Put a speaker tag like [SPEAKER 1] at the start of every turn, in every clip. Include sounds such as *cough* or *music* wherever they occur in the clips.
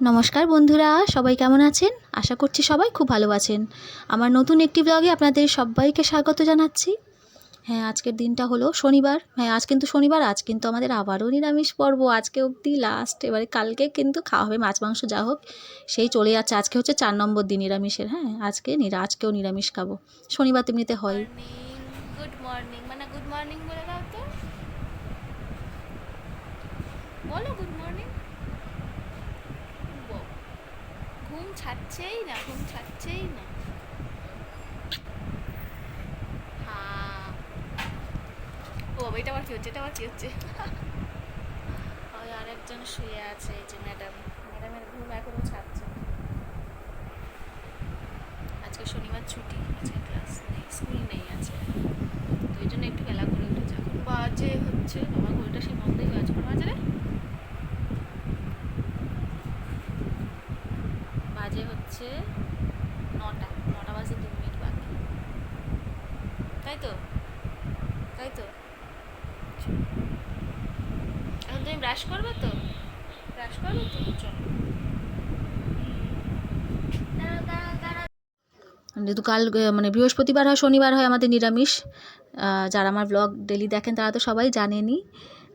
[SPEAKER 1] নমস্কার বন্ধুরা, সবাই কেমন আছেন? আশা করছি সবাই খুব ভালো আছেন। আমার নতুন একটি ব্লগে আপনাদের সবাইকে স্বাগত জানাচ্ছি। হ্যাঁ আজকের দিনটা হলো শনিবার। হ্যাঁ আজ কিন্তু শনিবার, আজ কিন্তু আমাদের আবারও নিরামিষ পর্ব। আজকে অবধি লাস্ট এবারে কালকে কিন্তু খাওয়া হবে মাছ, মাংস, যা হোক। সেই চলে যাচ্ছে। আজকে হচ্ছে চার নম্বর দিন নিরামিষের। হ্যাঁ আজকে নিরা, আজকেও নিরামিষ খাব। শনিবার তেমনিতে হয়।
[SPEAKER 2] গুড মর্নিং মানে গুড মর্নিং বলে দাও তো। বলো গুড মর্নিং ঘুম ছাড়ছেই না, ঘুম ছাড়ছেই না। হ্যাঁ। ও, বাবা, এটা আবার কি হচ্ছে? এটা আবার কি হচ্ছে? ওই আরেকজন শুয়ে আছে, এই যে ম্যাডাম। ম্যাডামের ঘুম এখনও ছাড়ছে। আজকে শনিবার ছুটি, আজকে ক্লাস নেই, স্কুল নেই আছে তো এই জন্য একটু বেলা করে উঠেছে এখন বাজে হচ্ছে, বাবা, ঘড়িটা সেই বন্ধই হয়ে আছে কটা বাজে রে বাজে হচ্ছে নটা নটা বাজে দু মিনিট বাকি তাই তো তাই তো এখন তুমি ব্রাশ করবে তো? ব্রাশ করবে তো? চলো।
[SPEAKER 1] যেহেতু কাল মানে বৃহস্পতিবার হয়, শনিবার হয় আমাদের নিরামিষ যারা আমার ব্লগ ডেলি দেখেন তারা তো সবাই জানেনই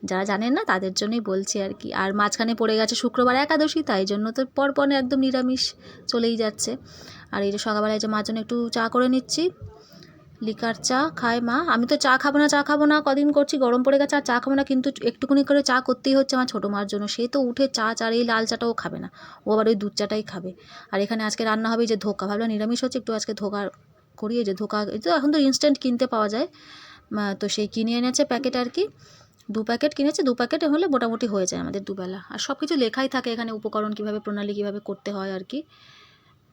[SPEAKER 1] যারা জানেন না, তাদের জন্যই বলছি আর কি। আর মাঝখানে পড়ে গেছে শুক্রবার একাদশী, তাই জন্য তো পরপর একদম নিরামিষ চলেই যাচ্ছে। আর এই যে সকালবেলায় যে জন্য একটু চা করে নিচ্ছি লিকার চা খায় মা। আমি তো চা খাব না, চা খাব না, কদিন করছি, গরম পড়ে গেছে, আর চা খাব না, কিন্তু একটুখানি করে চা করতেই হচ্ছে আমার ছোটো মার জন্য। সে তো উঠে চা চার এই লাল চাটাও খাবে না। ও আবার ওই দুধ চাটাই খাবে। আর এখানে আজকে রান্না হবে যে ধোকা। ভাবলাম নিরামিষ হচ্ছে, একটু আজকে ধোকা করি, এই যে ধোকা। তো এখন তো ইনস্ট্যান্ট কিনতে পাওয়া যায়। তো সেই কিনে এনেছে প্যাকেট আর কি। দু প্যাকেট কিনেছে, দু প্যাকেট হলে মোটামুটি হয়ে যায় আমাদের দুবেলা। আর সব কিছু লেখাই থাকে এখানে উপকরণ কীভাবে প্রণালী কীভাবে করতে হয় আর কি।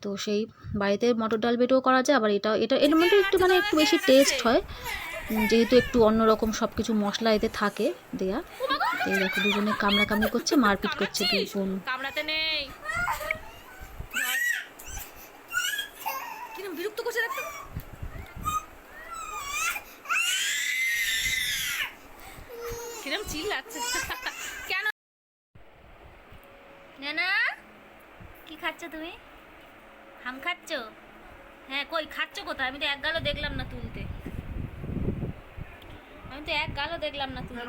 [SPEAKER 1] তো সেই বাড়িতে মটর ডাল বেটেও করা যায় আবার এটা এটা এর মধ্যে একটু মানে একটু বেশি টেস্ট হয়। যেহেতু একটু অন্যরকম সব কিছু মশলা এতে থাকে দেয়া এই দেখো দুজনে কামড়া কামড়ি করছে মারপিট করছে দুই বোন।
[SPEAKER 2] কামড়াতে নেই। কিরম বিরক্ত করছে দেখতো। কিরম চিল্লাচ্ছে। কেন? না কি খাচ্ছ তুমি? হাম খাচ্ছ? হ্যাঁ কই খাচ্ছ কোথায়? আমি তো এক গালও দেখলাম না তুলতে। আমি তো এক গালও দেখলাম না তুলতে।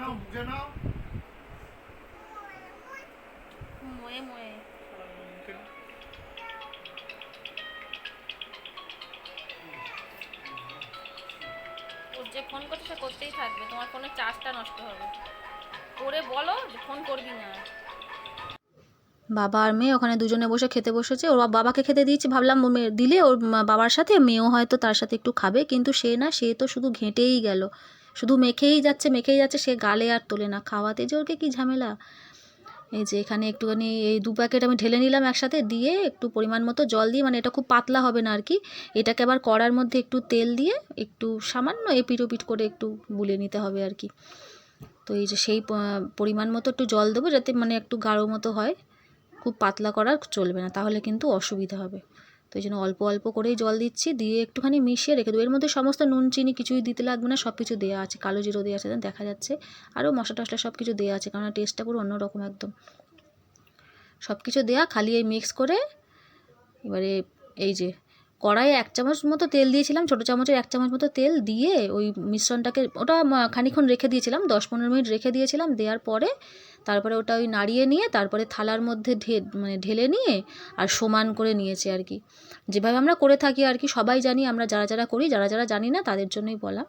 [SPEAKER 2] ময়ে ময়ে। ওর যে ফোন করছে সে করতেই থাকবে। তোমার ফোনের চার্জটা নষ্ট হবে। ওরে বলো ফোন করবি না।
[SPEAKER 1] বাবা আর মেয়ে ওখানে দুজনে বসে খেতে বসেছে। ওর বাবাকে খেতে দিয়েছি, ভাবলাম দিলে ওর বাবার সাথে, মেয়েও হয়তো তার সাথে একটু খাবে, কিন্তু সে না, সে তো শুধু ঘেঁটেই গেল। শুধু মেখেই যাচ্ছে মেখেই যাচ্ছে, সে গালে আর তোলে না। খাওয়াতে যে ওরকে কী ঝামেলা? এই যে এখানে একটুখানি এই দু প্যাকেট আমি ঢেলে নিলাম একসাথে, দিয়ে একটু পরিমাণ মতো জল দিয়ে মানে এটা খুব পাতলা হবে না আর কি। এটাকে আবার কড়ার মধ্যে একটু তেল দিয়ে একটু সামান্য এপিট ওপিট করে একটু বুলিয়ে নিতে হবে আর কি। তো এই যে সেই পরিমাণ মতো একটু জল দেবো, যাতে মানে একটু গাঢ় মতো হয়। খুব পাতলা করার চলবে না, তাহলে কিন্তু অসুবিধা হবে। তো এই জন্য অল্প অল্প করেই জল দিচ্ছি, দিয়ে একটুখানি মিশিয়ে রেখে দেবো। এর মধ্যে সমস্ত নুন, চিনি কিছুই দিতে লাগবে না সব কিছু দেওয়া আছে, কালো জিরো দেওয়া আছে, দেখা যাচ্ছে। আরও মশলা টশলা সব কিছু দেওয়া আছে কারণ টেস্টটা পুরো অন্যরকম একদম। সব কিছু দেওয়া খালি এই মিক্স করে এবারে এই যে কড়াইয়ে এক চামচ মতো তেল দিয়েছিলাম, ছোটো চামচের এক চামচ মতো তেল দিয়ে ওই মিশ্রণটাকে, ওটা খানিকক্ষণ রেখে দিয়েছিলাম, দশ পনেরো মিনিট রেখে দিয়েছিলাম, দেওয়ার পরে তারপরে ওটা ওই নাড়িয়ে নিয়ে তারপরে থালার মধ্যে ঢে মানে ঢেলে নিয়ে আর সমান করে নিয়েছে আর কি। যেভাবে আমরা করে থাকি আর কি, সবাই জানি, আমরা যারা যারা করি, যারা যারা জানি না, তাদের জন্যই বলা।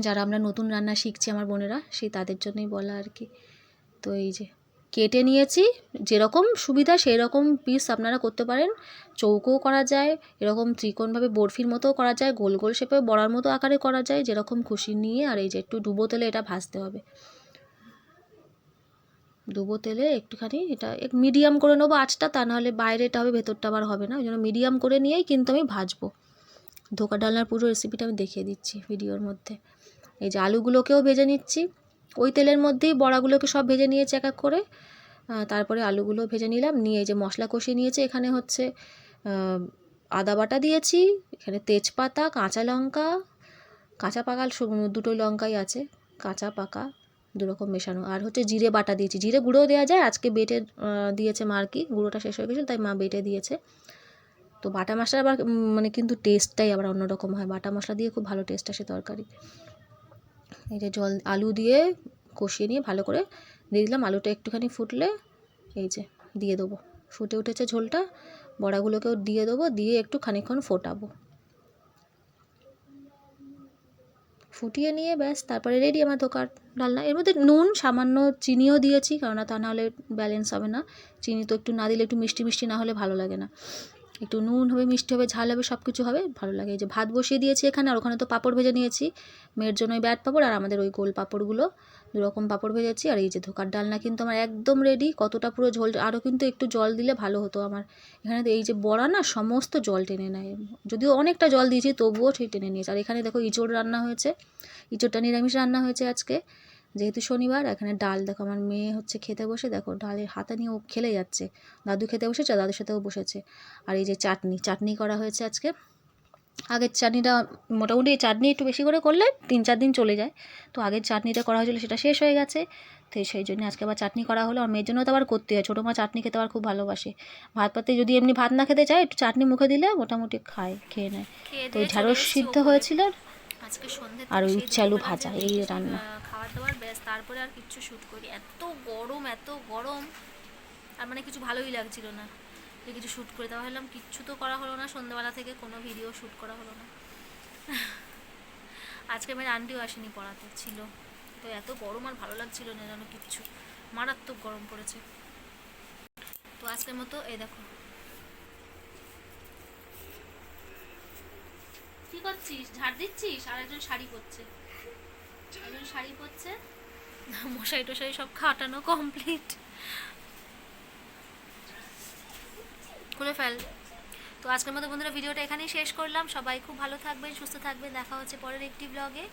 [SPEAKER 1] যারা আমরা নতুন রান্না শিখছি, আমার বোনেরা, সেই তাদের জন্যই বলা আর কি। তো এই যে, কেটে নিয়েছি, যেরকম সুবিধা সেই রকম পিস আপনারা করতে পারেন। চৌকোও করা যায়, এরকম ত্রিকোণভাবে বরফির মতোও করা যায়, গোল গোল শেপে বড়ার মতো আকারে করা যায়, যেরকম খুশি নিয়ে আর এই যে একটু ডুবো তেলে এটা ভাজতে হবে। ডুবো তেলে একটুখানি এটা এক মিডিয়াম করে নেব আঁচটা, তা নাহলে বাইরে এটা হবে, ভেতরটা আবার হবে না। ওই জন্য মিডিয়াম করে নিয়েই কিন্তু আমি ভাজবো। ধোকা ডালনার পুরো রেসিপিটা আমি দেখিয়ে দিচ্ছি ভিডিওর মধ্যে। এই যে আলুগুলোকেও ভেজে নিচ্ছি। ওই তেলের মধ্যেই বড়াগুলোকে সব ভেজে নিয়েছি এক এক করে। তারপরে আলুগুলো ভেজে নিলাম। নিয়ে এই যে মশলা কষিয়ে নিয়েছি। এখানে হচ্ছে আদা বাটা দিয়েছি। এখানে তেজপাতা, কাঁচা লঙ্কা, কাঁচা পাকা শুকনো দুটো লঙ্কাই আছে। কাঁচা পাকা। দু রকম মেশানো। আর হচ্ছে জিরে বাটা দিয়েছি। জিরে গুঁড়োও দেওয়া যায়। আজকে বেটে দিয়েছে মা কি। গুঁড়োটা শেষ হয়ে গেছিল, তাই মা বেটে দিয়েছে। তো বাটা মশলা আবার মানে কিন্তু টেস্টটাই আবার অন্যরকম হয়। বাটা মশলা দিয়ে খুব ভালো টেস্ট আসে তরকারি। এই যে জল, আলু দিয়ে কষিয়ে নিয়ে ভালো করে দিয়ে দিলাম। আলুটা একটুখানি ফুটলে এই যে দিয়ে দেবো। ফুটে উঠেছে ঝোলটা। বড়াগুলোকেও দিয়ে দেবো। দিয়ে একটু খানিকক্ষণ ফোটাবো। ফুটিয়ে নিয়ে ব্যাস, তারপরে রেডি আমার ধোকার ডালনা। এর মধ্যে নুন, সামান্য চিনিও দিয়েছি, কেননা তা নাহলে ব্যালেন্স হবে না। চিনি তো একটু না দিলে একটু মিষ্টি মিষ্টি না হলে ভালো লাগে না। একটু নুন হবে, মিষ্টি হবে, ঝাল হবে সব কিছু হবে, ভালো লাগে। এই যে ভাত বসিয়ে দিয়েছি এখানে, আর ওখানে তো পাঁপড় ভেজে নিয়েছি। মেয়ের জন্য ওই ব্যাট পাঁপড় আর আমাদের ওই গোল পাঁপড়গুলো। দু রকম পাঁপড় ভেজেছি, আর এই যে ধোকার ডালনা কিন্তু আমার একদম রেডি কতটা পুরো ঝোল, আরও কিন্তু একটু জল দিলে ভালো হতো আমার। এখানে তো এই যে বড়া না, সমস্ত জল টেনে নেয়। যদিও অনেকটা জল দিয়েছি, তবুও ঠিক টেনে নিয়েছে। আর এখানে দেখো ইঁচড় রান্না হয়েছে। ইঁচড়টা নিরামিষ রান্না হয়েছে আজকে। যেহেতু শনিবার এখানে ডাল দেখো আমার মেয়ে হচ্ছে খেতে বসে দেখো ডালের হাতে নিয়ে ও খেলে যাচ্ছে। দাদু খেতে বসেছে দাদুর সাথেও বসেছে। আর এই যে চাটনি চাটনি করা হয়েছে আজকে। আগের চাটনিটা মোটামুটি চাটনি একটু বেশি করে করলে তিন চার দিন চলে যায়। তো আগের চাটনিটা করা হয়েছিল সেটা শেষ হয়ে গেছে। তো সেই জন্য আজকে আবার চাটনি করা হলো। আর মেয়ের জন্য তো আবার করতে হয়। ছোটো মা চাটনি খেতে আবার খুব ভালোবাসে। ভাত পাতে যদি এমনি ভাত না খেতে চায় একটু চাটনি মুখে দিলে মোটামুটি খায় খেয়ে নেয়। তো ঢ্যাঁড়স সিদ্ধ। হয়েছিল। আর ওই আলু ভাজা, এই রান্না।
[SPEAKER 2] খাবার দাবার ব্যাস তারপরে আর কিচ্ছু শ্যুট করি। এত গরম এত গরম আর মানে কিছু ভালোই লাগছিল না যে কিছু শ্যুট করে। দেওয়া হলাম কিচ্ছু তো করা হলো না সন্ধ্যাবেলা থেকে কোনো ভিডিও শ্যুট করা হলো না। *laughs* আজকে আমার আন্টিও আসেনি পড়াতে ছিল। তো এত গরম আর ভালো লাগছিল না যেন কিচ্ছু। মারাত্মক গরম পড়েছে। তো আজকের মতো এই দেখো। কি করছিস? ঝাড় দিচ্ছিস? আর একজন শাড়ি পরছে। একজন শাড়ি পরছে। মশাই টশাই সব খাটানো কমপ্লিট খুলে ফেল। তো আজকের মতো বন্ধুরা, ভিডিওটা এখানেই শেষ করলাম। সবাই খুব ভালো থাকবেন, সুস্থ থাকবেন। দেখা হচ্ছে পরের একটি ব্লগে